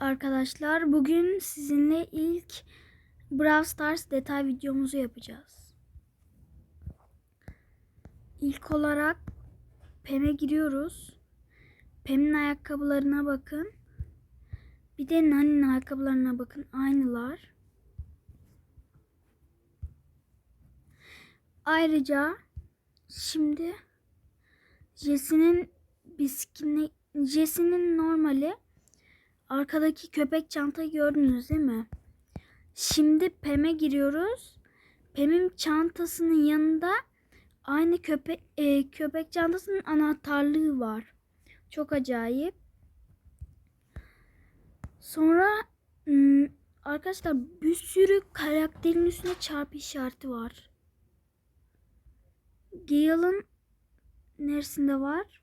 Arkadaşlar bugün sizinle ilk Brawl Stars detay videomuzu yapacağız. İlk olarak Pem'e giriyoruz. Pem'in ayakkabılarına bakın. Bir de Nani'nin ayakkabılarına bakın. Aynılar. Ayrıca şimdi Jesse'nin biskini Jesse'nin normali arkadaki köpek çantayı gördünüz değil mi? Şimdi Pem'e giriyoruz. Pem'in çantasının yanında aynı köpek e, köpek çantasının anahtarlığı var. Çok acayip. Sonra ım, arkadaşlar bir sürü karakterin üstüne çarpı işareti var. Gale'ın neresinde var?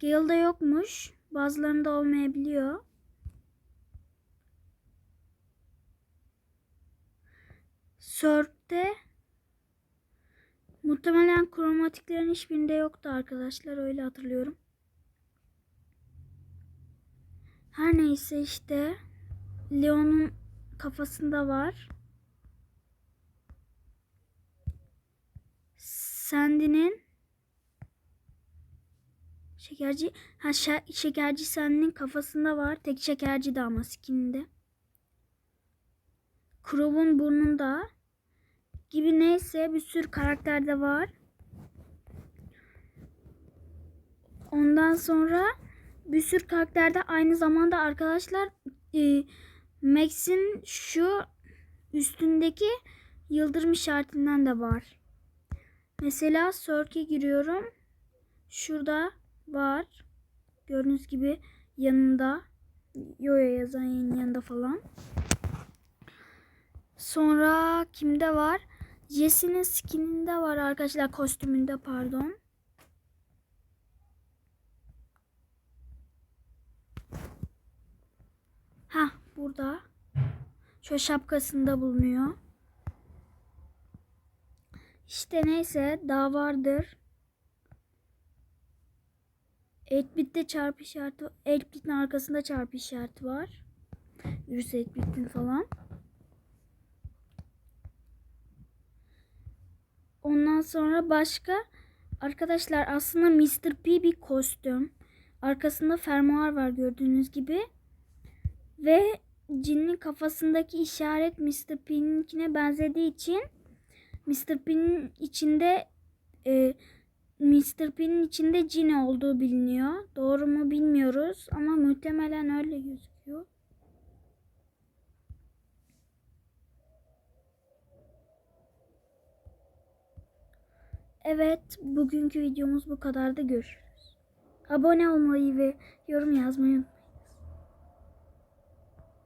Gale'da yokmuş. Bazılarında olmayabiliyor. Sörk'te muhtemelen kromatiklerin hiçbirinde yoktu arkadaşlar. Öyle hatırlıyorum. Her neyse işte Leon'un kafasında var. Sandy'nin şekerci ha şe- şekerci Sandy'nin kafasında var. Tek şekerci de ama skininde. Crow'un burnunda gibi neyse bir sürü karakterde var. Ondan sonra bir sürü karakterde aynı zamanda arkadaşlar e, Max'in şu üstündeki yıldırım işaretinden de var. Mesela Circuit'e giriyorum. Şurada var. Gördüğünüz gibi yanında Yoya yazan yanında falan. Sonra kimde var? Jesse'nin skininde var arkadaşlar. Kostümünde pardon. Ha burada. Şu şapkasında bulunuyor. İşte neyse daha vardır. 8-bit'te çarpı işareti 8-bit'in arkasında çarpı işareti var. Virüs 8-bit'in falan. Ondan sonra başka arkadaşlar aslında Mr. P bir kostüm. Arkasında fermuar var gördüğünüz gibi. Ve Cin'in kafasındaki işaret Mr. P'ninkine benzediği için Mr. P'nin içinde e, Mr. P'nin içinde cin olduğu biliniyor. Doğru mu bilmiyoruz ama muhtemelen öyle gözüküyor. Evet, bugünkü videomuz bu kadardı. Görüşürüz. Abone olmayı ve yorum yazmayı unutmayın.